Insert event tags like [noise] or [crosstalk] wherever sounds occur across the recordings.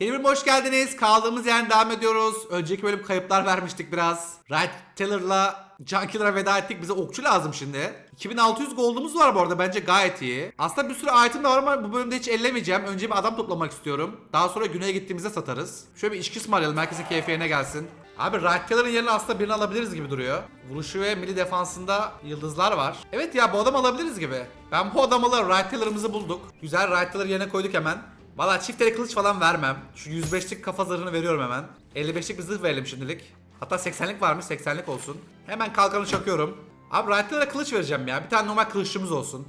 Yeni hoş geldiniz. Kaldığımız yerden devam ediyoruz. Önceki bölüm kayıplar vermiştik biraz. Right Teller'la Junkiller'a veda ettik. Bize okçu lazım şimdi. 2600 gold'umuz var bu arada. Bence gayet iyi. Aslında bir sürü item de var ama bu bölümde hiç ellemeyeceğim. Önce bir adam toplamak istiyorum. Daha sonra güneye gittiğimizde satarız. Şöyle bir içki ısmarlayalım. Herkesin keyfi yerine gelsin. Abi Teller'ın yerine aslında birini alabiliriz gibi duruyor. Vuruşu ve mili defansında yıldızlar var. Evet ya bu adam alabiliriz gibi. Ben bu adamla Right Teller'ımızı bulduk. Güzel Teller yerine koyduk hemen. Valla çiftleri kılıç falan vermem. Şu 105'lik kafa zırhını veriyorum hemen. 55'lik bir zırh verelim şimdilik. Hatta 80'lik var mı? 80'lik olsun. Hemen kalkanı çakıyorum. Abi Right'lara kılıç vereceğim ya. Bir tane normal kılıççımız olsun.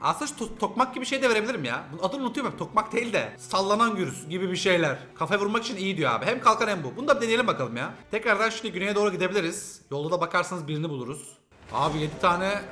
Aslında to- tokmak gibi şey de verebilirim ya. Bunun adını unutuyorum hep. Tokmak değil de. Sallanan gürüz gibi bir şeyler. Kafaya vurmak için iyi diyor abi. Hem kalkan hem bu. Bunu da bir deneyelim bakalım ya. Tekrardan şimdi güneye doğru gidebiliriz. Yolda da bakarsanız birini buluruz. Abi 7 tane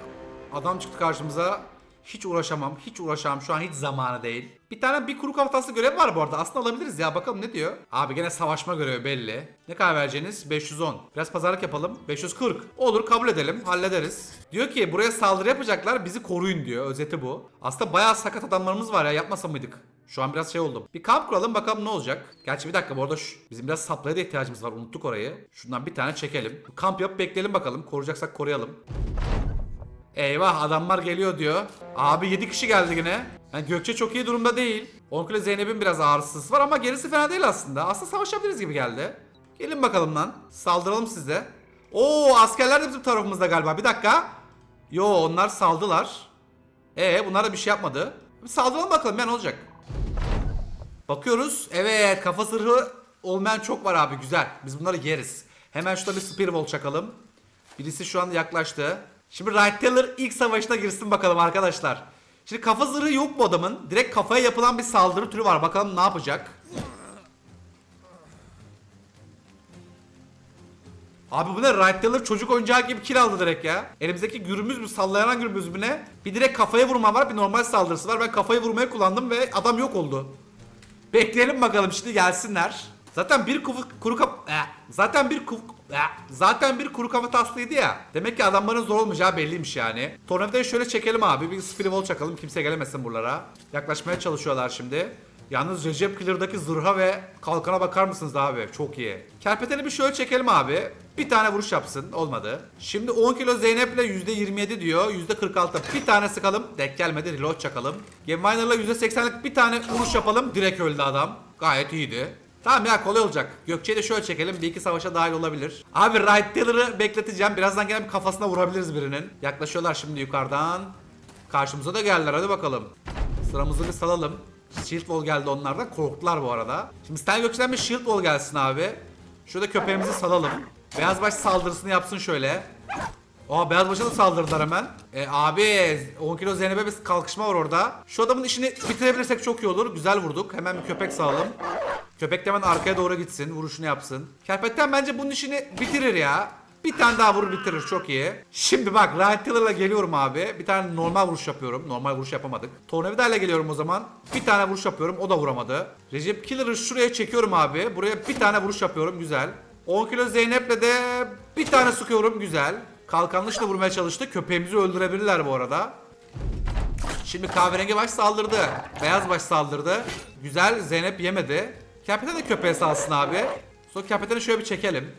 adam çıktı karşımıza. Hiç uğraşamam. Hiç uğraşamam. Şu an hiç zamanı değil. Bir tane bir kuru kafatası görev var bu arada. Aslında alabiliriz ya. Bakalım ne diyor. Abi gene savaşma görevi belli. Ne kadar vereceğiniz? 510. Biraz pazarlık yapalım. 540. Olur kabul edelim. Hallederiz. Diyor ki buraya saldırı yapacaklar. Bizi koruyun diyor. Özeti bu. Aslında bayağı sakat adamlarımız var ya. Yapmasa mıydık? Şu an biraz şey oldum. Bir kamp kuralım bakalım ne olacak. Gerçi bir dakika bu arada şu, bizim biraz saplaya da ihtiyacımız var. Unuttuk orayı. Şundan bir tane çekelim. Kamp yapıp bekleyelim bakalım. Koruyacaksak koruyalım. Eyvah adamlar geliyor diyor. Abi 7 kişi geldi yine. Yani Gökçe çok iyi durumda değil. Onkule Zeynep'in biraz ağrısız var ama gerisi fena değil aslında. Aslında savaşabiliriz gibi geldi. Gelin bakalım lan. Saldıralım size. Oo askerler de bizim tarafımızda galiba. Bir dakika. Yo onlar saldılar. Ee bunlar da bir şey yapmadı. Saldıralım bakalım ya ne olacak. Bakıyoruz. Evet kafa sırrı olmayan çok var abi güzel. Biz bunları yeriz. Hemen şurada bir spear çakalım. Birisi şu an yaklaştı. Şimdi Right Teller ilk savaşına girsin bakalım arkadaşlar. Şimdi kafa zırhı yok bu adamın. Direkt kafaya yapılan bir saldırı türü var. Bakalım ne yapacak. Abi bu ne? Right Teller çocuk oyuncağı gibi kill aldı direkt ya. Elimizdeki gürümüz mü? Sallayan gürümüz mü ne? Bir direkt kafaya vurma var. Bir normal saldırısı var. Ben kafayı vurmaya kullandım ve adam yok oldu. Bekleyelim bakalım şimdi gelsinler. Zaten bir kuru, kuru kaf... Eh, Zaten bir kuru... eh, Zaten bir kuru kafa taslıydı ya. Demek ki adamların zor olmayacağı belliymiş yani. Tornavidayı şöyle çekelim abi. Bir spirivol çakalım. Kimse gelemesin buralara. Yaklaşmaya çalışıyorlar şimdi. Yalnız Recep Killer'daki zırha ve kalkana bakar mısınız abi? Çok iyi. Kerpeteni bir şöyle çekelim abi. Bir tane vuruş yapsın. Olmadı. Şimdi 10 kilo Zeynep'le %27 diyor. %46. Bir tane sıkalım. Denk gelmedi. Reload çakalım. Gameminer'la %80'lik bir tane vuruş yapalım. Direkt öldü adam. Gayet iyiydi. Tamam ya kolay olacak. Gökçe'yi de şöyle çekelim. Bir iki savaşa dahil olabilir. Abi Right Taylor'ı bekleteceğim. Birazdan gene bir kafasına vurabiliriz birinin. Yaklaşıyorlar şimdi yukarıdan. Karşımıza da geldiler. Hadi bakalım. Sıramızı bir salalım. Shield Wall geldi onlardan. Korktular bu arada. Şimdi Stan Gökçe'den bir Shield Wall gelsin abi. Şurada köpeğimizi salalım. Beyaz baş saldırısını yapsın şöyle. Oha beyaz başa da saldırdılar hemen. E abi 10 kilo Zeynep'e bir kalkışma var orada. Şu adamın işini bitirebilirsek çok iyi olur. Güzel vurduk. Hemen bir köpek sağalım. Köpek de hemen arkaya doğru gitsin. Vuruşunu yapsın. Kerpetten bence bunun işini bitirir ya. Bir tane daha vurur bitirir çok iyi. Şimdi bak Ryan Tiller'la geliyorum abi. Bir tane normal vuruş yapıyorum. Normal vuruş yapamadık. Tornavida'yla geliyorum o zaman. Bir tane vuruş yapıyorum. O da vuramadı. Recep Killer'ı şuraya çekiyorum abi. Buraya bir tane vuruş yapıyorum. Güzel. 10 kilo Zeynep'le de bir tane sıkıyorum. Güzel. Kalkanlı da vurmaya çalıştı. Köpeğimizi öldürebilirler bu arada. Şimdi kahverengi baş saldırdı. Beyaz baş saldırdı. Güzel Zeynep yemedi. Kerpeten de köpeğe salsın abi. Sonra kerpeteni şöyle bir çekelim.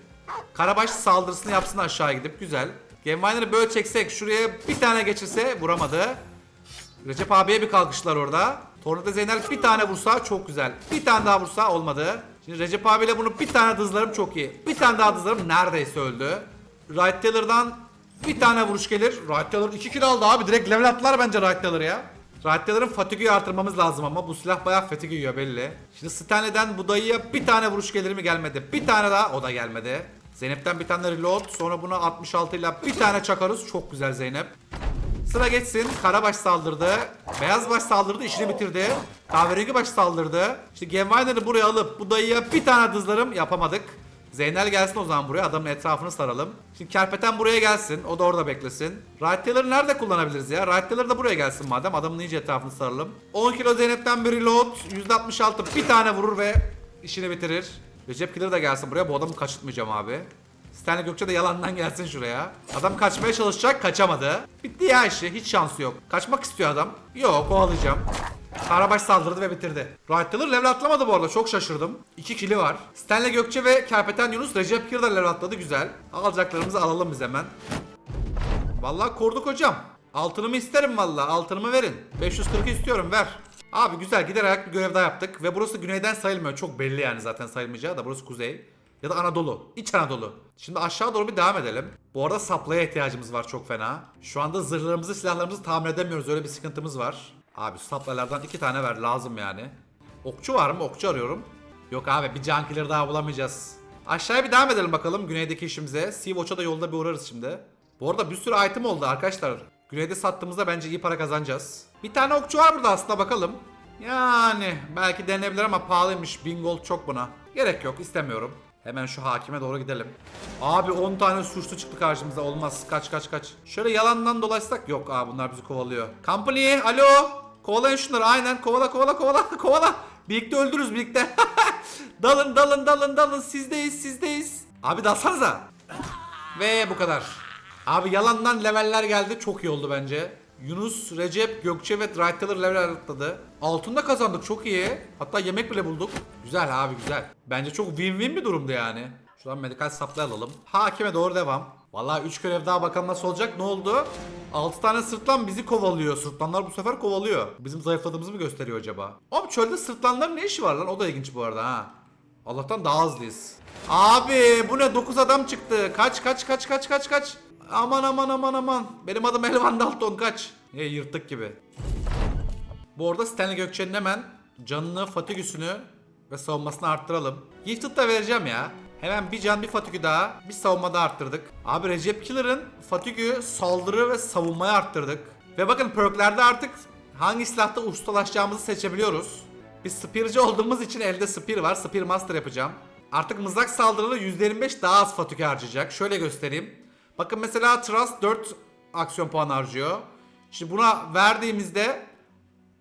Karabaş saldırısını yapsın aşağı gidip güzel. Gameminer'ı böyle çeksek şuraya bir tane geçirse vuramadı. Recep abiye bir kalkışlar orada. Tornada Zeynel bir tane vursa çok güzel. Bir tane daha vursa olmadı. Şimdi Recep abiyle bunu bir tane dızlarım çok iyi. Bir tane daha dızlarım neredeyse öldü. Right Taylor'dan bir tane vuruş gelir. Right Taylor 2 kill aldı abi. Direkt level attılar bence Right Taylor'ı ya. Right Taylor'ın fatigue'yi artırmamız lazım ama bu silah bayağı fatigue belli. Şimdi Stanley'den bu dayıya bir tane vuruş gelir mi gelmedi. Bir tane daha o da gelmedi. Zeynep'ten bir tane reload sonra buna 66 ile bir tane çakarız. Çok güzel Zeynep. Sıra geçsin. Karabaş saldırdı. Beyaz baş saldırdı. işini bitirdi. Kahverengi baş saldırdı. İşte Gameminer'ı buraya alıp bu dayıya bir tane dızlarım yapamadık. Zeynel gelsin o zaman buraya. Adamın etrafını saralım. Şimdi Kerpeten buraya gelsin. O da orada beklesin. Right Taylor'ı nerede kullanabiliriz ya? Right Taylor da buraya gelsin madem. Adamın iyice etrafını saralım. 10 kilo Zeynep'ten bir reload. %66 bir tane vurur ve işini bitirir. Recep Killer da gelsin buraya. Bu adamı kaçırtmayacağım abi. Stanley Gökçe de yalandan gelsin şuraya. Adam kaçmaya çalışacak kaçamadı. Bitti ya işi hiç şansı yok. Kaçmak istiyor adam. Yok kovalayacağım. Karabaş saldırdı ve bitirdi. Right Tiller level atlamadı bu arada çok şaşırdım. 2 kili var. Stanley Gökçe ve Kerpeten Yunus Recep Kir de level atladı güzel. Alacaklarımızı alalım biz hemen. Vallahi koruduk hocam. Altınımı isterim vallahi. Altınımı verin. 540'ı istiyorum ver. Abi güzel giderek bir görev daha yaptık. Ve burası güneyden sayılmıyor. Çok belli yani zaten sayılmayacağı da burası kuzey. Ya da Anadolu. İç Anadolu. Şimdi aşağı doğru bir devam edelim. Bu arada saplaya ihtiyacımız var çok fena. Şu anda zırhlarımızı silahlarımızı tamir edemiyoruz. Öyle bir sıkıntımız var. Abi saplalardan iki tane ver lazım yani. Okçu var mı? Okçu arıyorum. Yok abi bir can killer daha bulamayacağız. Aşağıya bir devam edelim bakalım güneydeki işimize. Sea-Watch'a da yolda bir uğrarız şimdi. Bu arada bir sürü item oldu arkadaşlar. Güneyde sattığımızda bence iyi para kazanacağız. Bir tane okçu var burada aslında bakalım. Yani belki denenebilir ama pahalıymış. 1000 gold çok buna. Gerek yok istemiyorum. Hemen şu hakime doğru gidelim. Abi 10 tane suçlu çıktı karşımıza. Olmaz. Kaç kaç kaç. Şöyle yalandan dolaşsak. Yok abi bunlar bizi kovalıyor. Company alo. Kovalayın şunları aynen. Kovala kovala kovala [laughs] kovala. Birlikte öldürürüz birlikte. [laughs] dalın dalın dalın dalın. Sizdeyiz sizdeyiz. Abi dalsanıza. Ve bu kadar. Abi yalandan leveller geldi. Çok iyi oldu bence. Yunus, Recep, Gökçe ve Drighteller level atladı. Altında kazandık çok iyi. Hatta yemek bile bulduk. Güzel abi güzel. Bence çok win-win bir durumdu yani. Şuradan medikal supply alalım. Hakime doğru devam. Vallahi 3 görev daha bakalım nasıl olacak. Ne oldu? 6 tane sırtlan bizi kovalıyor. Sırtlanlar bu sefer kovalıyor. Bizim zayıfladığımızı mı gösteriyor acaba? Abi çölde sırtlanların ne işi var lan? O da ilginç bu arada ha. Allah'tan daha hızlıyız. Abi bu ne 9 adam çıktı. Kaç kaç kaç kaç kaç kaç. Aman aman aman aman. Benim adım Elvan Dalton kaç. E, yırttık gibi. Bu arada Stanley Gökçe'nin hemen canını, fatigüsünü ve savunmasını arttıralım. Gifted da vereceğim ya. Hemen bir can bir fatigü daha bir savunma da arttırdık. Abi Recep Killer'ın fatigü saldırı ve savunmayı arttırdık. Ve bakın perklerde artık hangi silahta ustalaşacağımızı seçebiliyoruz. Biz spearcı olduğumuz için elde spear var. Spear master yapacağım. Artık mızrak saldırılı %25 daha az fatigü harcayacak. Şöyle göstereyim. Bakın mesela Trust 4 aksiyon puanı harcıyor. Şimdi buna verdiğimizde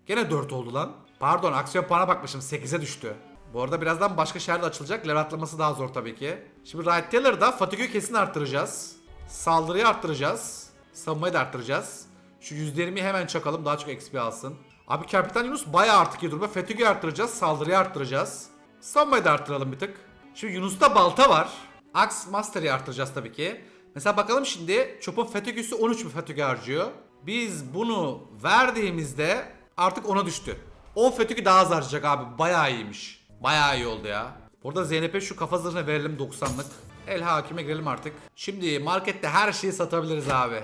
Gene 4 oldu lan. Pardon aksiyon puana bakmışım 8'e düştü. Bu arada birazdan başka şehirde açılacak. Level atlaması daha zor tabii ki. Şimdi Right Taylor'da fatigü kesin arttıracağız. Saldırıyı arttıracağız. Savunmayı da arttıracağız. Şu %20'yi hemen çakalım daha çok XP alsın. Abi Kapitan Yunus bayağı artık iyi durumda. Fatigü'yü arttıracağız. Saldırıyı arttıracağız. Savunmayı da arttıralım bir tık. Şimdi Yunus'ta balta var. Axe Mastery'i arttıracağız tabii ki. Mesela bakalım şimdi Chop'un fatigüsü 13 bir fatigü harcıyor. Biz bunu verdiğimizde artık ona düştü. 10 fatigü daha az harcayacak abi. Bayağı iyiymiş. Bayağı iyi oldu ya. Burada Zeynep'e şu kafa zırhını verelim 90'lık. El hakime girelim artık. Şimdi markette her şeyi satabiliriz abi.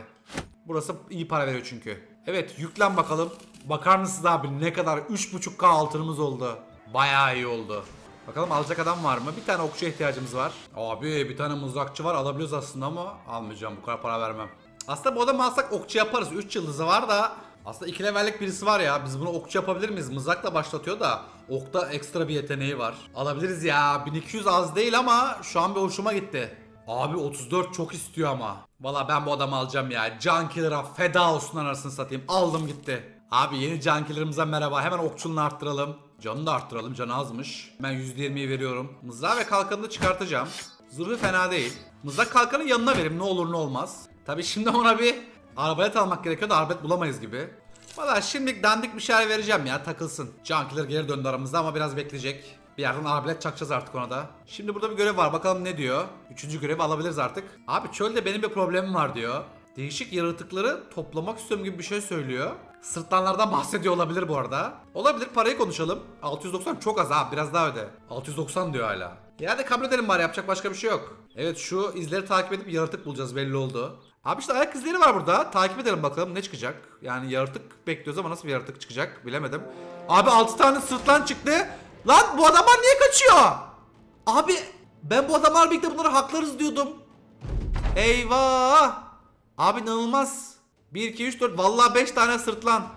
Burası iyi para veriyor çünkü. Evet yüklen bakalım. Bakar mısınız abi ne kadar 3.5k altınımız oldu. Bayağı iyi oldu. Bakalım alacak adam var mı? Bir tane okçuya ihtiyacımız var. Abi bir tane mızrakçı var alabiliyoruz aslında ama almayacağım bu kadar para vermem. Aslında bu adamı alsak okçu yaparız. 3 yıldızı var da aslında 2 levellik birisi var ya. Biz bunu okçu yapabilir miyiz? Mızrakla başlatıyor da okta ekstra bir yeteneği var. Alabiliriz ya. 1200 az değil ama şu an bir hoşuma gitti. Abi 34 çok istiyor ama. Valla ben bu adamı alacağım ya. Can Killer'a feda olsun anasını satayım. Aldım gitti. Abi yeni Can Killer'ımıza merhaba. Hemen okçulunu arttıralım. Canını da arttıralım. Canı azmış. Ben %20'yi veriyorum. Mızrağı ve kalkanını çıkartacağım. Zırhı fena değil. Mızrak kalkanın yanına verim ne olur ne olmaz. Tabi şimdi ona bir arbalet almak gerekiyor da arbalet bulamayız gibi. Valla şimdilik dandik bir şeyler vereceğim ya takılsın. Can Killer geri döndü aramızda ama biraz bekleyecek. Bir yerden arbalet çakacağız artık ona da. Şimdi burada bir görev var bakalım ne diyor. Üçüncü görevi alabiliriz artık. Abi çölde benim bir problemim var diyor. Değişik yaratıkları toplamak istiyorum gibi bir şey söylüyor. Sırtlanlardan [laughs] bahsediyor olabilir bu arada. Olabilir parayı konuşalım. 690 çok az abi biraz daha öde. 690 diyor hala. Ya da kabul edelim bari yapacak başka bir şey yok. Evet şu izleri takip edip yaratık bulacağız belli oldu. Abi işte ayak izleri var burada. Takip edelim bakalım ne çıkacak. Yani yaratık bekliyoruz ama nasıl bir yaratık çıkacak bilemedim. Abi 6 tane sırtlan çıktı. Lan bu adamlar niye kaçıyor? Abi ben bu adamlar birlikte bunları haklarız diyordum. Eyvah. Abi inanılmaz. 1, 2, 3, 4 vallahi 5 tane sırtlan.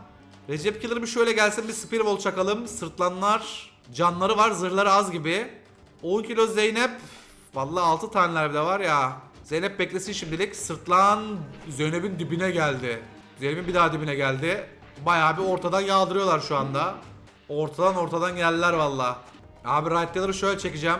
Recep Killer bir şöyle gelsin bir Spearwall çakalım. Sırtlanlar canları var zırhları az gibi. 10 kilo Zeynep. Vallahi 6 taneler bile var ya. Zeynep beklesin şimdilik. Sırtlan Zeynep'in dibine geldi. Zeynep'in bir daha dibine geldi. Bayağı bir ortadan yağdırıyorlar şu anda. Ortadan ortadan geldiler valla. Abi right killer'ı şöyle çekeceğim.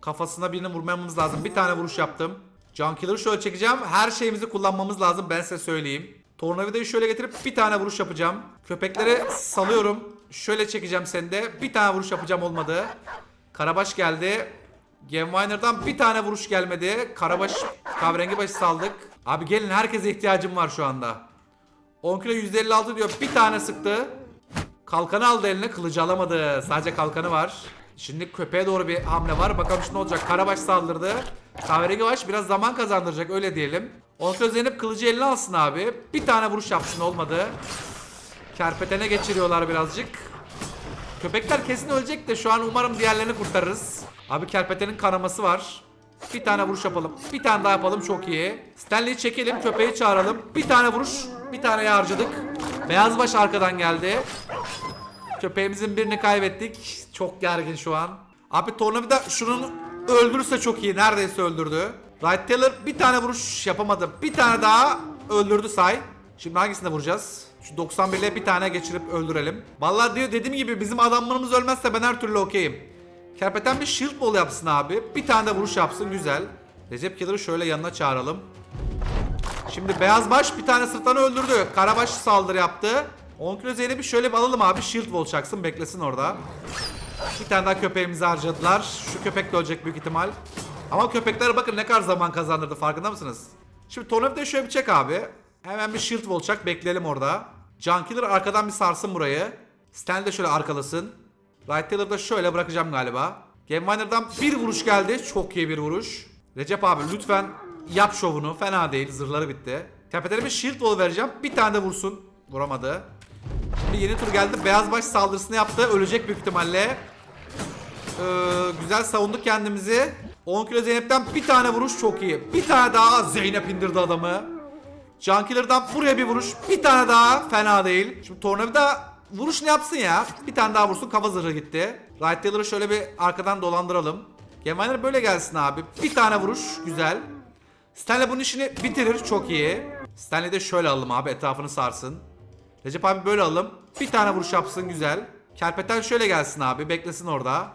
Kafasına birini vurmamız lazım. Bir tane vuruş yaptım. Can killer'ı şöyle çekeceğim. Her şeyimizi kullanmamız lazım ben size söyleyeyim. Tornavidayı şöyle getirip bir tane vuruş yapacağım. Köpekleri salıyorum. Şöyle çekeceğim seni de. Bir tane vuruş yapacağım olmadı. Karabaş geldi. Gemwiner'dan bir tane vuruş gelmedi. Karabaş kahverengi başı saldık. Abi gelin herkese ihtiyacım var şu anda. 10 kilo 156 diyor. Bir tane sıktı. Kalkanı aldı eline kılıcı alamadı. Sadece kalkanı var. Şimdi köpeğe doğru bir hamle var. Bakalım şimdi ne olacak. Karabaş saldırdı. Kahverengi baş biraz zaman kazandıracak öyle diyelim. 10 kilo Zeynep kılıcı eline alsın abi. Bir tane vuruş yapsın olmadı. Kerpetene geçiriyorlar birazcık. Köpekler kesin ölecek de şu an umarım diğerlerini kurtarırız. Abi kerpetenin kanaması var. Bir tane vuruş yapalım. Bir tane daha yapalım çok iyi. Stanley'i çekelim köpeği çağıralım. Bir tane vuruş. Bir tane harcadık. Beyaz baş arkadan geldi. Köpeğimizin birini kaybettik. Çok gergin şu an. Abi Tornavida şunun öldürürse çok iyi. Neredeyse öldürdü. Right Taylor bir tane vuruş yapamadı. Bir tane daha öldürdü say. Şimdi hangisine vuracağız? Şu 91'le bir tane geçirip öldürelim. Vallahi diyor dediğim gibi bizim adamlarımız ölmezse ben her türlü okeyim. Kerpeten bir shield wall yapsın abi. Bir tane de vuruş yapsın güzel. Recep Killer'ı şöyle yanına çağıralım. Şimdi beyaz baş bir tane sırtlanı öldürdü. Karabaş saldırı yaptı. 10 kilo Zeynep'i şöyle bir alalım abi. Shield wall çaksın beklesin orada. Bir tane daha köpeğimizi harcadılar. Şu köpek de ölecek büyük ihtimal. Ama köpekler bakın ne kadar zaman kazandırdı farkında mısınız? Şimdi Tornavida'yı şöyle bir çek abi. Hemen bir shield wall çak bekleyelim orada. John Killer arkadan bir sarsın burayı. Stan de şöyle arkalasın. Right Taylor da şöyle bırakacağım galiba. Game Winner'dan bir vuruş geldi. Çok iyi bir vuruş. Recep abi lütfen yap şovunu. Fena değil. Zırhları bitti. Tepelerine bir shield wall vereceğim. Bir tane de vursun. Vuramadı. Şimdi yeni tur geldi. Beyaz baş saldırısını yaptı. Ölecek büyük ihtimalle. Ee, güzel savunduk kendimizi. 10 kilo Zeynep'ten bir tane vuruş çok iyi. Bir tane daha Zeynep indirdi adamı. John Killer'dan buraya bir vuruş. Bir tane daha fena değil. Şimdi Tornavida vuruş ne yapsın ya? Bir tane daha vursun kafa zırhı gitti. Right Taylor'ı şöyle bir arkadan dolandıralım. Geminer böyle gelsin abi. Bir tane vuruş güzel. Stanley bunun işini bitirir çok iyi. Stanley de şöyle alalım abi etrafını sarsın. Recep abi böyle alalım. Bir tane vuruş yapsın güzel. Kerpeten şöyle gelsin abi beklesin orada.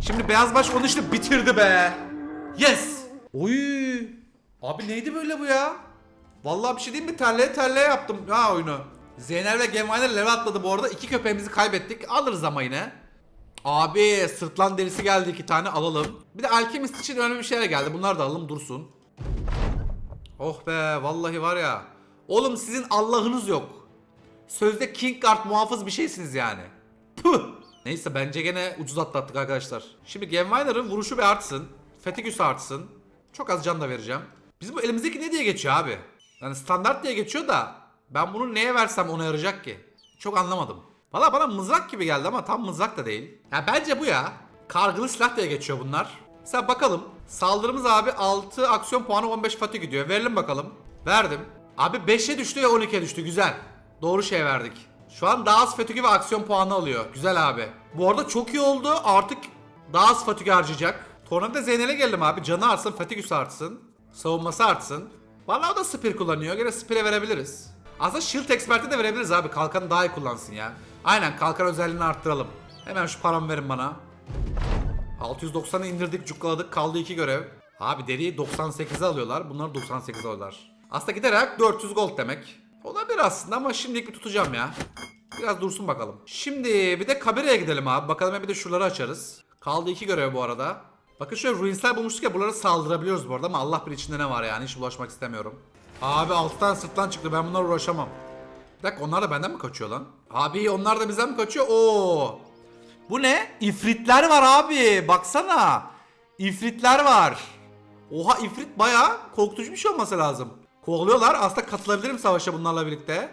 Şimdi beyaz baş onun işini bitirdi be. Yes. Oy. Abi neydi böyle bu ya? Vallahi bir şey diyeyim mi? Terleye terleye yaptım ha oyunu. Zeynel ve Geminer level atladı bu arada. İki köpeğimizi kaybettik. Alırız ama yine. Abi sırtlan derisi geldi iki tane alalım. Bir de alkemist için önemli bir şeyler geldi. Bunlar da alalım dursun. Oh be vallahi var ya. Oğlum sizin Allah'ınız yok. Sözde King Guard muhafız bir şeysiniz yani. Puh. Neyse bence gene ucuz atlattık arkadaşlar. Şimdi Gemwiner'ın vuruşu bir artsın. Fetigüs artsın. Çok az can da vereceğim. Bizim bu elimizdeki ne diye geçiyor abi? Yani standart diye geçiyor da ben bunu neye versem ona yarayacak ki? Çok anlamadım. Valla bana mızrak gibi geldi ama tam mızrak da değil. Ya bence bu ya. Kargılı silah diye geçiyor bunlar. Mesela bakalım. Saldırımız abi 6 aksiyon puanı 15 fatih gidiyor. Verelim bakalım. Verdim. Abi 5'e düştü ya 12'ye düştü. Güzel. Doğru şey verdik. Şu an daha az fatih ve aksiyon puanı alıyor. Güzel abi. Bu arada çok iyi oldu. Artık daha az fatih harcayacak. Tornavida Zeynel'e geldim abi. Canı artsın, fatih artsın. Savunması artsın. Valla o da spear kullanıyor. Gene spear'e verebiliriz. Aslında shield expert'e de verebiliriz abi. Kalkanı daha iyi kullansın ya. Aynen kalkan özelliğini arttıralım. Hemen şu paramı verin bana. 690'ı indirdik, cukkaladık. Kaldı iki görev. Abi deriyi 98'e alıyorlar. Bunları 98'e alıyorlar. Aslında giderek 400 gold demek. Olabilir aslında ama şimdilik bir tutacağım ya. Biraz dursun bakalım. Şimdi bir de Kabire'ye gidelim abi. Bakalım bir de şuraları açarız. Kaldı iki görev bu arada. Bakın şöyle ruinsler bulmuştuk ya buralara saldırabiliyoruz bu arada ama Allah bilir içinde ne var yani hiç bulaşmak istemiyorum. Abi alttan sırttan çıktı ben bunlarla uğraşamam. Bir dakika onlar da benden mi kaçıyor lan? Abi onlar da bizden mi kaçıyor? Oo. Bu ne? İfritler var abi baksana. İfritler var. Oha ifrit bayağı korkutucu bir şey olması lazım. Kovalıyorlar aslında katılabilirim savaşa bunlarla birlikte.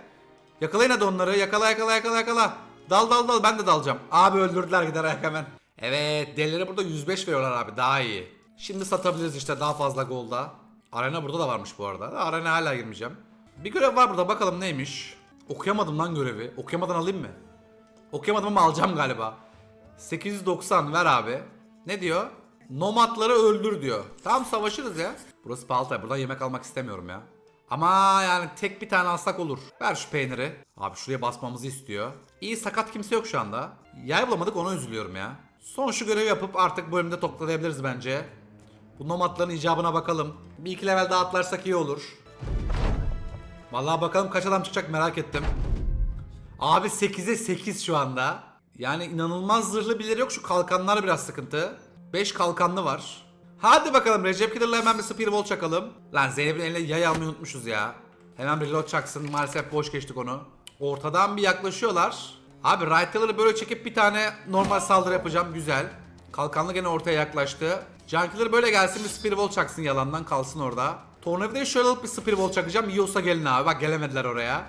Yakalayın hadi onları yakala yakala yakala yakala. Dal dal dal ben de dalacağım. Abi öldürdüler giderek hemen. Evet delilere burada 105 veriyorlar abi daha iyi. Şimdi satabiliriz işte daha fazla golda. Arena burada da varmış bu arada. Arena hala girmeyeceğim. Bir görev var burada bakalım neymiş. Okuyamadım lan görevi. Okuyamadan alayım mı? Okuyamadım ama alacağım galiba. 890 ver abi. Ne diyor? Nomadları öldür diyor. Tamam savaşırız ya. Burası Baltay. Buradan yemek almak istemiyorum ya. Ama yani tek bir tane alsak olur. Ver şu peyniri. Abi şuraya basmamızı istiyor. İyi sakat kimse yok şu anda. Yay bulamadık ona üzülüyorum ya. Son şu görevi yapıp artık bölümde toplayabiliriz bence. Bu nomadların icabına bakalım. Bir iki level daha atlarsak iyi olur. Vallahi bakalım kaç adam çıkacak merak ettim. Abi 8'e 8 şu anda. Yani inanılmaz zırhlı birileri yok. Şu kalkanlar biraz sıkıntı. 5 kalkanlı var. Hadi bakalım Recep Killer'la hemen bir Spearwall çakalım. Lan Zeynep'in eline yay almayı unutmuşuz ya. Hemen bir reload çaksın. Maalesef boş geçtik onu. Ortadan bir yaklaşıyorlar. Abi Right böyle çekip bir tane normal saldırı yapacağım. Güzel. Kalkanlı gene ortaya yaklaştı. Junkiller böyle gelsin bir Spearwall çaksın yalandan kalsın orada. Tornavida'yı şöyle alıp bir Spearwall çakacağım. Yiyorsa gelin abi. Bak gelemediler oraya.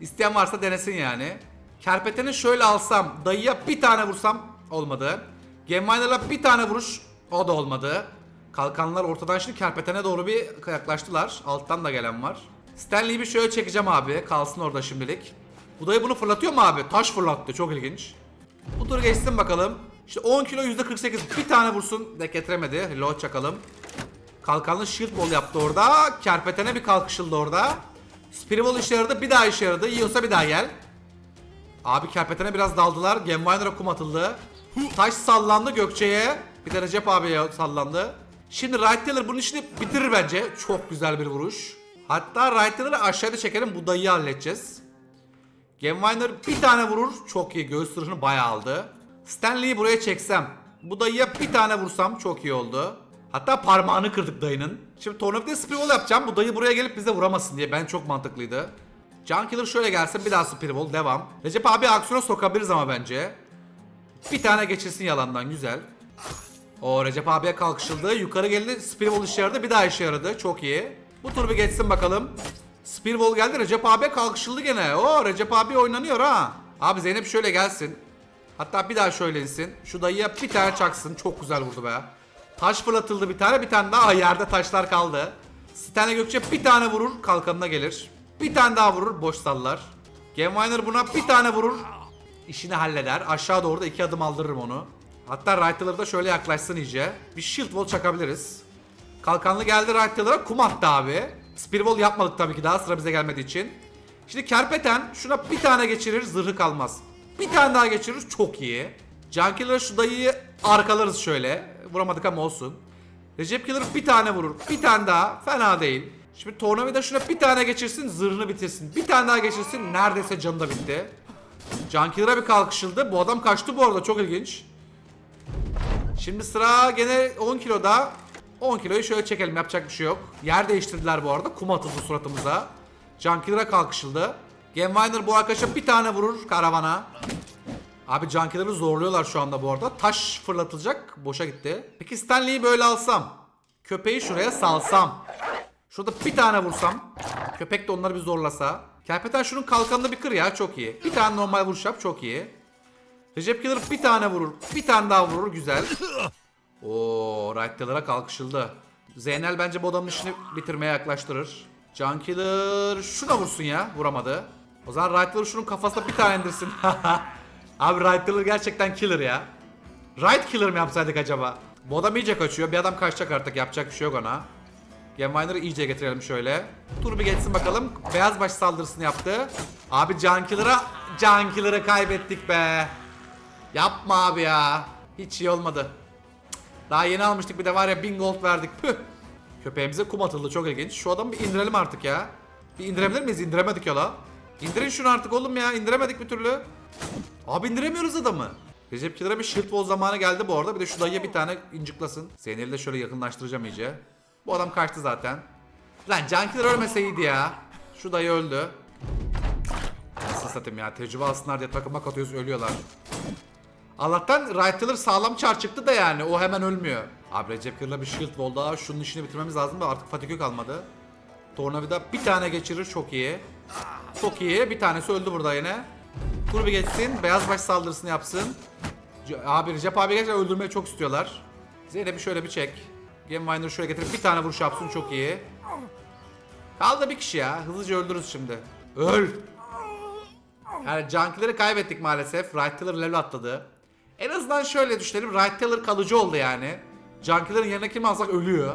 İsteyen varsa denesin yani. Kerpeteni şöyle alsam, dayıya bir tane vursam olmadı. Gemminer'la bir tane vuruş o da olmadı. Kalkanlar ortadan şimdi kerpetene doğru bir yaklaştılar. Alttan da gelen var. Stanley'i bir şöyle çekeceğim abi. Kalsın orada şimdilik. Bu dayı bunu fırlatıyor mu abi? Taş fırlattı. Çok ilginç. Bu tur geçsin bakalım. İşte 10 kilo %48 bir tane vursun. Dek getiremedi. Reload çakalım. Kalkanlı shield ball yaptı orada. Kerpetene bir kalkışıldı orada. Spiriball işe yaradı. Bir daha işe yaradı. Yiyorsa bir daha gel. Abi kerpetene biraz daldılar. Gemminer'a kum atıldı. Taş sallandı Gökçe'ye. Bir de Recep abiye sallandı. Şimdi Right Taylor bunun işini bitirir bence. Çok güzel bir vuruş. Hatta Right Taylor'ı aşağıda çekelim. Bu dayıyı halledeceğiz. Gemwiner bir tane vurur. Çok iyi. Göğüs sırrını bayağı aldı. Stanley'i buraya çeksem. Bu dayıya bir tane vursam çok iyi oldu. Hatta parmağını kırdık dayının. Şimdi Tornavida'ya Spearwall yapacağım. Bu dayı buraya gelip bize vuramasın diye. Ben çok mantıklıydı. Junkiller şöyle gelsin. Bir daha Spearwall. Devam. Recep abi aksiyona sokabiliriz ama bence. Bir tane geçirsin yalandan. Güzel. O Recep abiye kalkışıldı. Yukarı geldi. Spearwall işe yaradı. Bir daha işe yaradı. Çok iyi. Bu tur bir geçsin bakalım. Spearwall geldi. Recep abiye kalkışıldı gene. O Recep abi oynanıyor ha. Abi Zeynep şöyle gelsin. Hatta bir daha şöyle insin. Şu dayıya bir tane çaksın. Çok güzel vurdu be. Taş fırlatıldı bir tane. Bir tane daha. Yerde taşlar kaldı. Stane Gökçe bir tane vurur. Kalkanına gelir. Bir tane daha vurur. Boş sallar. Geminer buna bir tane vurur. İşini halleder. Aşağı doğru da iki adım aldırırım onu. Hatta Right'ları da şöyle yaklaşsın iyice. Bir shield wall çakabiliriz. Kalkanlı geldi Right'lara kum attı abi. Spear wall yapmadık tabii ki daha sıra bize gelmediği için. Şimdi Kerpeten şuna bir tane geçirir zırhı kalmaz. Bir tane daha geçirir çok iyi. Junkiller'a şu dayıyı arkalarız şöyle. Vuramadık ama olsun. Recep Killer bir tane vurur. Bir tane daha. Fena değil. Şimdi Tornavida şuna bir tane geçirsin zırhını bitirsin. Bir tane daha geçirsin neredeyse canı da bitti. Junkiller'a bir kalkışıldı. Bu adam kaçtı bu arada çok ilginç. Şimdi sıra gene 10 kiloda. 10 kiloyu şöyle çekelim yapacak bir şey yok. Yer değiştirdiler bu arada. Kum atıldı suratımıza. Junkiller'a kalkışıldı. Gemwiner bu arkadaşa bir tane vurur karavana. Abi Junkiller'ı zorluyorlar şu anda bu arada. Taş fırlatılacak. Boşa gitti. Peki Stanley'i böyle alsam. Köpeği şuraya salsam. Şurada bir tane vursam. Köpek de onları bir zorlasa. Kerpeten şunun kalkanını bir kır ya çok iyi. Bir tane normal vuruş yap çok iyi. Recep Killer bir tane vurur. Bir tane daha vurur güzel. Oo, Right'lara kalkışıldı. Zeynel bence bu adamın işini bitirmeye yaklaştırır. Can şuna vursun ya. Vuramadı. O zaman Right'ları şunun kafasına bir tane indirsin. [laughs] Abi Right'lar gerçekten killer ya. Right killer mi yapsaydık acaba? Bu adam iyice kaçıyor. Bir adam kaçacak artık. Yapacak bir şey yok ona. Gemminer'ı iyice getirelim şöyle. Tur bir geçsin bakalım. Beyaz baş saldırısını yaptı. Abi Can Killer'a Can Killer'ı kaybettik be. Yapma abi ya. Hiç iyi olmadı. Daha yeni almıştık bir de var ya 1000 gold verdik. Püh. Köpeğimize kum atıldı çok ilginç. Şu adamı bir indirelim artık ya. Bir indirebilir miyiz? İndiremedik ya la. İndirin şunu artık oğlum ya. İndiremedik bir türlü. Abi indiremiyoruz adamı. Recep Killer'a bir shield wall zamanı geldi bu arada. Bir de şu dayıya bir tane inciklasın. Zeynel'i de şöyle yakınlaştıracağım iyice. Bu adam kaçtı zaten. Lan Can Killer ölmeseydi ya. Şu dayı öldü. Nasıl satayım ya. Tecrübe alsınlar diye takıma katıyoruz ölüyorlar. Allah'tan Right'lar sağlam çar çıktı da yani. O hemen ölmüyor. Abi Recep Killer'la bir shield wall daha. Şunun işini bitirmemiz lazım da artık Fatih kalmadı. Tornavida bir tane geçirir çok iyi. Çok iyi. Bir tanesi öldü burada yine. Bir geçsin. Beyaz baş saldırısını yapsın. C- Abi Recep abi gerçekten öldürmeyi çok istiyorlar. Zeynep'i şöyle bir çek. Gamewiner'ı şöyle getirip bir tane vuruş yapsın çok iyi. Kaldı bir kişi ya. Hızlıca öldürürüz şimdi. Öl. Yani Junkiller'ı kaybettik maalesef. Right Tiller level atladı. En azından şöyle düşünelim. Right Tiller kalıcı oldu yani. Junkiller'ın yerine kim alsak ölüyor.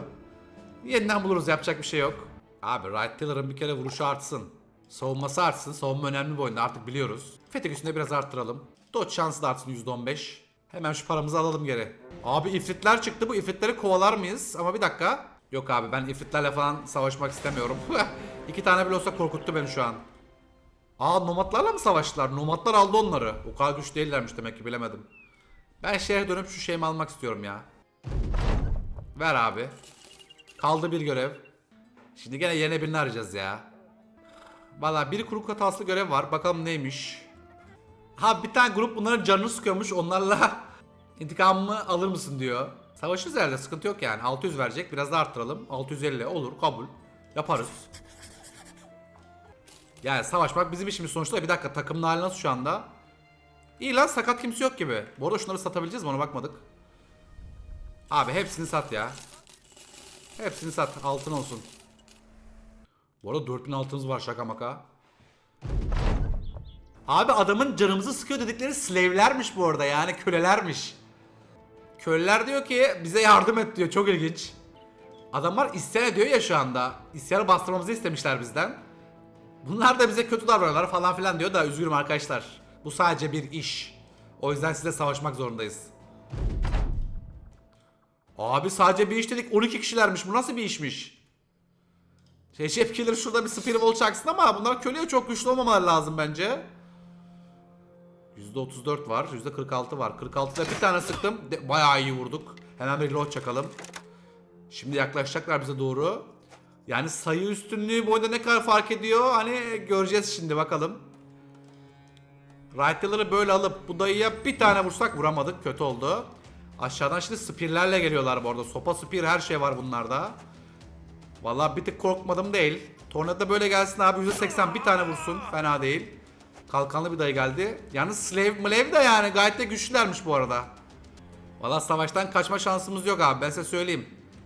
Yeniden buluruz yapacak bir şey yok. Abi Right Tiller'ın bir kere vuruşu artsın. Savunması artsın. Savunma önemli bir oyunda artık biliyoruz. Fetih üstünde biraz arttıralım. Dodge şansı da artsın %15. Hemen şu paramızı alalım geri. Abi ifritler çıktı. Bu ifritleri kovalar mıyız? Ama bir dakika. Yok abi ben ifritlerle falan savaşmak istemiyorum. [laughs] İki tane bile olsa korkuttu beni şu an. Aa nomadlarla mı savaştılar? Nomadlar aldı onları. O kadar güç değillermiş demek ki bilemedim. Ben şehre dönüp şu şeyimi almak istiyorum ya. Ver abi. Kaldı bir görev. Şimdi gene yeni birini arayacağız ya. Valla bir kuru hataslı görev var. Bakalım neymiş. Ha bir tane grup bunların canını sıkıyormuş. Onlarla [laughs] intikamımı alır mısın diyor. Savaşırız herhalde sıkıntı yok yani. 600 verecek. Biraz daha arttıralım. 650 olur kabul. Yaparız. Yani savaşmak bizim işimiz sonuçta. Bir dakika takımın hali nasıl şu anda? İyi lan sakat kimse yok gibi. Bu arada şunları satabileceğiz mi ona bakmadık. Abi hepsini sat ya. Hepsini sat altın olsun. Bu arada 4000 altınız var şaka maka. Abi adamın canımızı sıkıyor dedikleri slave'lermiş bu arada yani kölelermiş. Köleler diyor ki bize yardım et diyor çok ilginç. Adamlar isyan ediyor ya şu anda. İsyanı bastırmamızı istemişler bizden. Bunlar da bize kötü davranıyorlar falan filan diyor da üzgünüm arkadaşlar. Bu sadece bir iş. O yüzden size savaşmak zorundayız. Abi sadece bir iş dedik 12 kişilermiş bu nasıl bir işmiş? Şey, Killer şurada bir Spearwall çaksın ama bunlar köleye çok güçlü olmamaları lazım bence. %34 var, %46 var. 46'da bir tane sıktım. De- bayağı iyi vurduk. Hemen bir reload çakalım. Şimdi yaklaşacaklar bize doğru. Yani sayı üstünlüğü bu ne kadar fark ediyor hani göreceğiz şimdi bakalım. Rifle'ları böyle alıp bu dayıya bir tane vursak vuramadık kötü oldu. Aşağıdan şimdi spearlerle geliyorlar bu arada. Sopa spear her şey var bunlarda. Vallahi bir tık korkmadım değil. Tornado böyle gelsin abi %80 bir tane vursun. Fena değil. Kalkanlı bir dayı geldi. Yalnız Slave Mlev de yani gayet de güçlülermiş bu arada. Valla savaştan kaçma şansımız yok abi ben size söyleyeyim.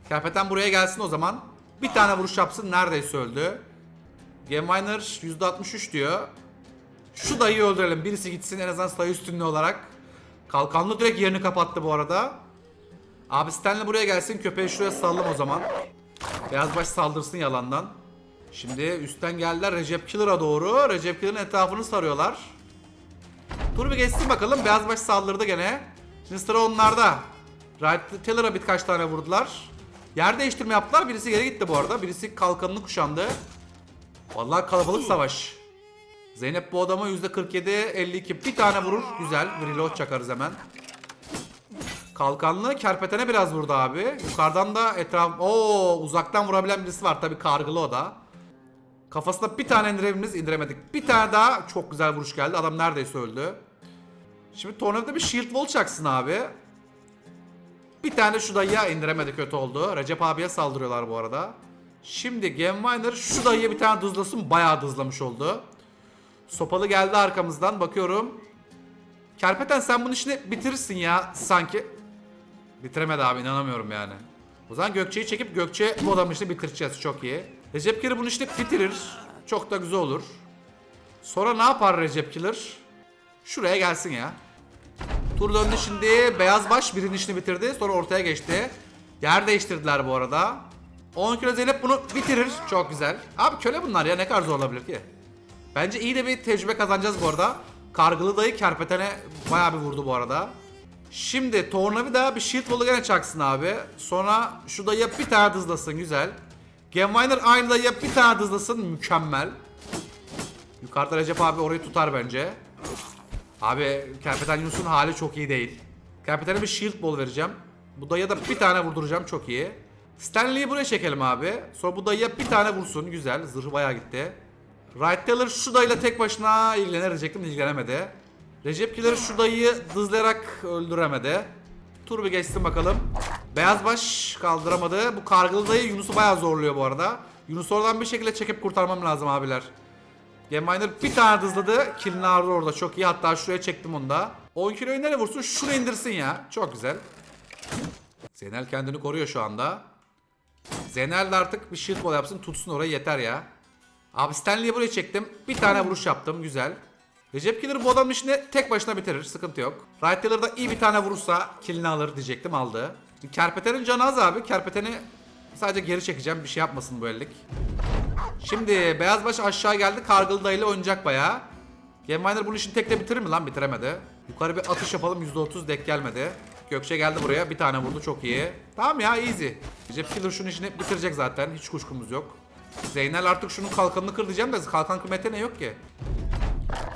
Kerpeten buraya gelsin o zaman. Bir tane vuruş yapsın neredeyse öldü. Gameminer %63 diyor. Şu dayıyı öldürelim. Birisi gitsin en azından sayı üstünlüğü olarak. Kalkanlı direkt yerini kapattı bu arada. Abi Stanley buraya gelsin. Köpeği şuraya sallam o zaman. Beyazbaş saldırsın yalandan. Şimdi üstten geldiler Recep Killer'a doğru. Recep Killer'ın etrafını sarıyorlar. Dur bir geçsin bakalım. Beyazbaş saldırdı gene. Şimdi sıra onlarda. Right Taylor'a birkaç tane vurdular. Yer değiştirme yaptılar. Birisi geri gitti bu arada. Birisi kalkanını kuşandı. Vallahi kalabalık savaş. Zeynep bu adama %47 52 bir tane vurur. Güzel. Bir reload çakarız hemen. Kalkanlı kerpetene biraz vurdu abi. Yukarıdan da etraf... Oo uzaktan vurabilen birisi var. Tabi kargılı o da. Kafasına bir tane indirebiliriz. indiremedik. Bir tane daha çok güzel vuruş geldi. Adam neredeyse öldü. Şimdi Tornado'da bir shield wall çaksın abi. Bir tane şu dayıya indiremedi kötü oldu. Recep abiye saldırıyorlar bu arada. Şimdi Gameminer şu dayıya bir tane dızlasın. Bayağı dızlamış oldu. Sopalı geldi arkamızdan. Bakıyorum. Kerpeten sen bunun işini bitirirsin ya sanki. Bitiremedi abi inanamıyorum yani. O zaman Gökçe'yi çekip Gökçe bu işini bitireceğiz çok iyi. Recep Killer bunun işini bitirir. Çok da güzel olur. Sonra ne yapar Recep Killer? Şuraya gelsin ya. Tur döndü şimdi. Beyaz baş birinin işini bitirdi. Sonra ortaya geçti. Yer değiştirdiler bu arada. 10 kilo Zeynep bunu bitirir. Çok güzel. Abi köle bunlar ya ne kadar zor olabilir ki? Bence iyi de bir tecrübe kazanacağız bu arada. Kargılı dayı kerpetene bayağı bir vurdu bu arada. Şimdi Tornavida bir shield wall'u gene çaksın abi. Sonra şu dayıya bir tane dızlasın güzel. Gameminer aynı dayıya bir tane dızlasın mükemmel. Yukarıda Recep abi orayı tutar bence. Abi Kerpeten Yunus'un hali çok iyi değil. Kerpeten'e bir shield ball vereceğim. Bu dayıya da bir tane vurduracağım çok iyi. Stanley'i buraya çekelim abi. Sonra bu dayıya bir tane vursun güzel. Zırhı bayağı gitti. Right Taylor şu dayıyla tek başına ilgilenir diyecektim ilgilenemedi. Recep Killer şu dayıyı dızlayarak öldüremedi. Tur bir geçsin bakalım. Beyaz baş kaldıramadı. Bu kargılı dayı Yunus'u bayağı zorluyor bu arada. Yunus'u oradan bir şekilde çekip kurtarmam lazım abiler. Gameminer bir tane dızladı. Killini aldı orada çok iyi. Hatta şuraya çektim onu da. 10 kiloyu nereye vursun? Şunu indirsin ya. Çok güzel. Zeynel kendini koruyor şu anda. Zeynel de artık bir shield wall yapsın. Tutsun orayı yeter ya. Abi Stanley'i buraya çektim. Bir tane vuruş yaptım. Güzel. Recep Killer bu adamın işini tek başına bitirir. Sıkıntı yok. Right Taylor da iyi bir tane vurursa killini alır diyecektim. Aldı. Kerpeten'in canı az abi. Kerpeten'i sadece geri çekeceğim. Bir şey yapmasın bu ellik. Şimdi beyaz baş aşağı geldi. Kargılı dayıyla oynayacak bayağı. Gameminer bunun işini tekte bitirir mi lan? Bitiremedi. Yukarı bir atış yapalım. %30 dek gelmedi. Gökçe geldi buraya. Bir tane vurdu. Çok iyi. Tamam ya easy. Recep Killer şunun işini bitirecek zaten. Hiç kuşkumuz yok. Zeynel artık şunun kalkanını kır diyeceğim de kalkan kıymeti ne yok ki.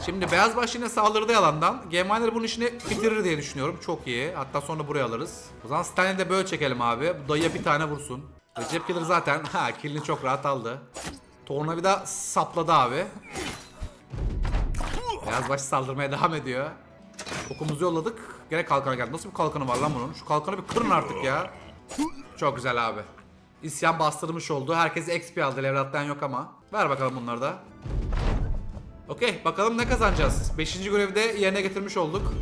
Şimdi beyaz baş yine saldırdı yalandan. Game Miner bunun işini bitirir diye düşünüyorum. Çok iyi. Hatta sonra buraya alırız. O zaman Stanley'i de böyle çekelim abi. Bu dayıya bir tane vursun. Recep Killer zaten [laughs] ha killini çok rahat aldı. Tornavida sapladı abi. Beyaz baş saldırmaya devam ediyor. Okumuzu yolladık. Gene kalkana geldi. Nasıl bir kalkanı var lan bunun? Şu kalkanı bir kırın artık ya. Çok güzel abi. İsyan bastırmış oldu. Herkes XP aldı. Level atlayan yok ama. Ver bakalım bunları da. Okey bakalım ne kazanacağız. Beşinci görevi de yerine getirmiş olduk.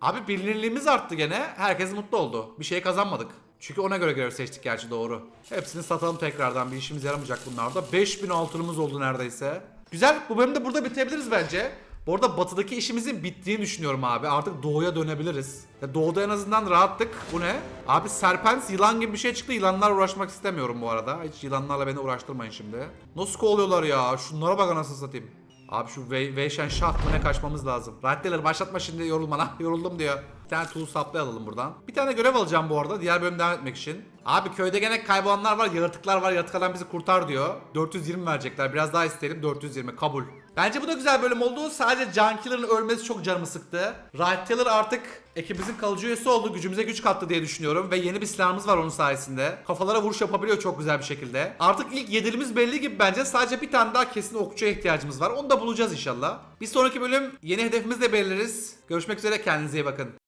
Abi bilinirliğimiz arttı gene. Herkes mutlu oldu. Bir şey kazanmadık. Çünkü ona göre görev seçtik gerçi doğru. Hepsini satalım tekrardan. Bir işimiz yaramayacak bunlarda. 5000 altınımız oldu neredeyse. Güzel. Bu bölümde burada bitebiliriz bence. Bu arada batıdaki işimizin bittiğini düşünüyorum abi. Artık doğuya dönebiliriz. Ya doğuda en azından rahattık. Bu ne? Abi serpens yılan gibi bir şey çıktı. Yılanlarla uğraşmak istemiyorum bu arada. Hiç yılanlarla beni uğraştırmayın şimdi. Nasıl kovalıyorlar ya? Şunlara bak anasını satayım. Abi şu Wei Wei Shen Şah mı ne kaçmamız lazım. Raddeleri başlatma şimdi yorulma lan. [laughs] Yoruldum diyor. Bir tane tool supply alalım buradan. Bir tane görev alacağım bu arada diğer bölüm devam etmek için. Abi köyde gene kaybolanlar var, yaratıklar var. Yaratık adam bizi kurtar diyor. 420 verecekler. Biraz daha isteyelim. 420 kabul. Bence bu da güzel bölüm oldu. Sadece Can Killer'ın ölmesi çok canımı sıktı. Riot Taylor artık ekibimizin kalıcı üyesi oldu. Gücümüze güç kattı diye düşünüyorum. Ve yeni bir silahımız var onun sayesinde. Kafalara vuruş yapabiliyor çok güzel bir şekilde. Artık ilk yedirimiz belli gibi bence. Sadece bir tane daha kesin okçuya ihtiyacımız var. Onu da bulacağız inşallah. Bir sonraki bölüm yeni hedefimizle belirleriz. Görüşmek üzere kendinize iyi bakın.